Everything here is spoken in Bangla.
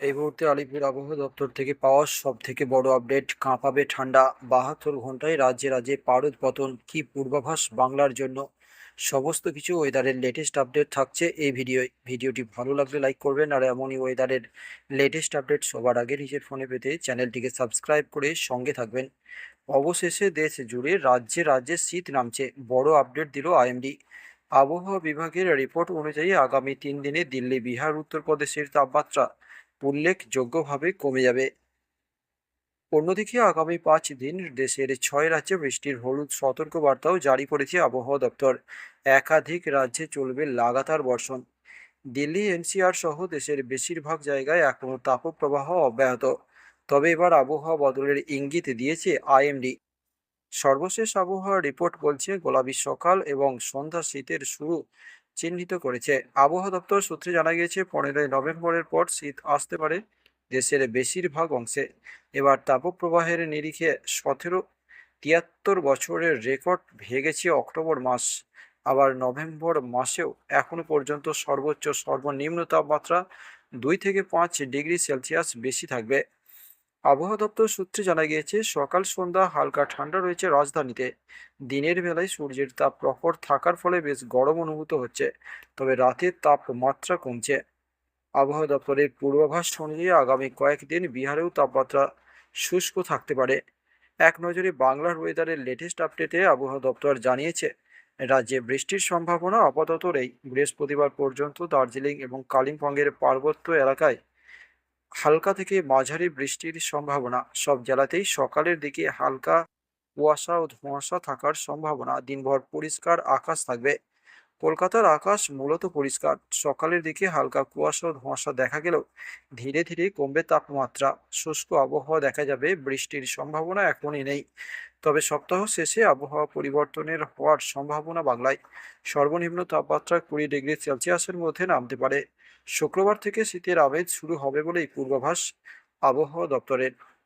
এই মুহূর্তে আলিপুর আবহাওয়া দপ্তর থেকে পাওয়া সব থেকে বড় আপডেট, কাঁপাবে ঠান্ডা, বাহাত্তর ঘন্টায় রাজ্যে রাজ্যে পারদ পতন, কি পূর্বাভাস বাংলার জন্য? সমস্ত কিছু ওয়েদারের লেটেস্ট আপডেট থাকছে এই ভিডিওয়। ভিডিওটি ভালো লাগলে লাইক করবেন আর এমনই ওয়েদারের লেটেস্ট আপডেট সবার আগে নিজের ফোনে পেতে চ্যানেলটিকে সাবস্ক্রাইব করে সঙ্গে থাকবেন। অবশেষে দেশ জুড়ে রাজ্যে রাজ্যে শীত নামছে, বড় আপডেট দিল আইএমডি। আবহাওয়া বিভাগের রিপোর্ট অনুযায়ী আগামী তিন দিনে দিল্লি, বিহার, উত্তরপ্রদেশের তাপমাত্রা উল্লেখযোগ্যভাবে কমে যাবে। অন্যদিকে আগামী পাঁচ দিন দেশের ছয় রাজ্যে বৃষ্টির হলুদ সতর্কবার্তাও জারি করেছে আবহাওয়া দপ্তর। একাধিক রাজ্যে চলবে লাগাতার বর্ষণ। দিল্লি, এনসিআর সহ দেশের বেশিরভাগ জায়গায় এখনও তাপপ্রবাহ অব্যাহত। তবে এবার আবহাওয়া বদলের ইঙ্গিত দিয়েছে আইএমডি। সর্বশেষ আবহাওয়া রিপোর্ট বলছে, গোলাপি সকাল এবং সন্ধ্যা শীতের শুরু। চিহ্নিত করেছে। আবহাওয়া দপ্তর সূত্রে জানা গিয়েছে, পনেরোই নভেম্বরের পর শীত আসতে পারে দেশের বেশিরভাগ অংশে। এবার তাপপ্রবাহের নিরিখে সতেরো তিয়াত্তর বছরের রেকর্ড ভেঙেছে অক্টোবর মাস। আবার নভেম্বর মাসেও এখনও পর্যন্ত সর্বোচ্চ সর্বনিম্ন তাপমাত্রা দুই থেকে পাঁচ ডিগ্রি সেলসিয়াস বেশি থাকবে। আবহাওয়া দপ্তর সূত্রে জানা গিয়েছে, সকাল সন্ধ্যা হালকা ঠান্ডা রয়েছে রাজধানীতে। দিনের বেলায় সূর্যের তাপ প্রখর থাকার ফলে বেশ গরম অনুভূত হচ্ছে, তবে রাতের তাপমাত্রা কমছে। আবহাওয়া দপ্তরের পূর্বাভাস অনুযায়ী আগামী কয়েকদিন বিহারেও তাপমাত্রা শুষ্ক থাকতে পারে। এক নজরে বাংলার ওয়েদারের লেটেস্ট আপডেটে আবহাওয়া দপ্তর জানিয়েছে, রাজ্যে বৃষ্টির সম্ভাবনা আপাতত নেই। বৃহস্পতিবার পর্যন্ত দার্জিলিং এবং কালিম্পংয়ের পার্বত্য এলাকায় হালকা থেকে মাঝারি বৃষ্টির সম্ভাবনা। সব জেলাতেই সকালের দিকে হালকা কুয়াশা ও ধোঁয়াশা থাকার সম্ভাবনা। দিনভর পরিষ্কার আকাশ থাকবে। কলকাতার আকাশ মূলত পরিষ্কার। সকালের দিকে হালকা কুয়াশা ও ধোঁয়াশা দেখা গেলেও ধীরে ধীরে কমবে তাপমাত্রা। শুষ্ক আবহাওয়া দেখা যাবে, বৃষ্টির সম্ভাবনা এখনই নেই। তবে সপ্তাহ শেষে আবহাওয়া পরিবর্তনের হওয়ার সম্ভাবনা বাংলায়। সর্বনিম্ন তাপমাত্রা কুড়ি ডিগ্রি সেলসিয়াসের মধ্যে নামতে পারে। শুক্রবার থেকে শীতের আমেজ শুরু হবে বলেই পূর্বাভাস আবহাওয়া দপ্তরের।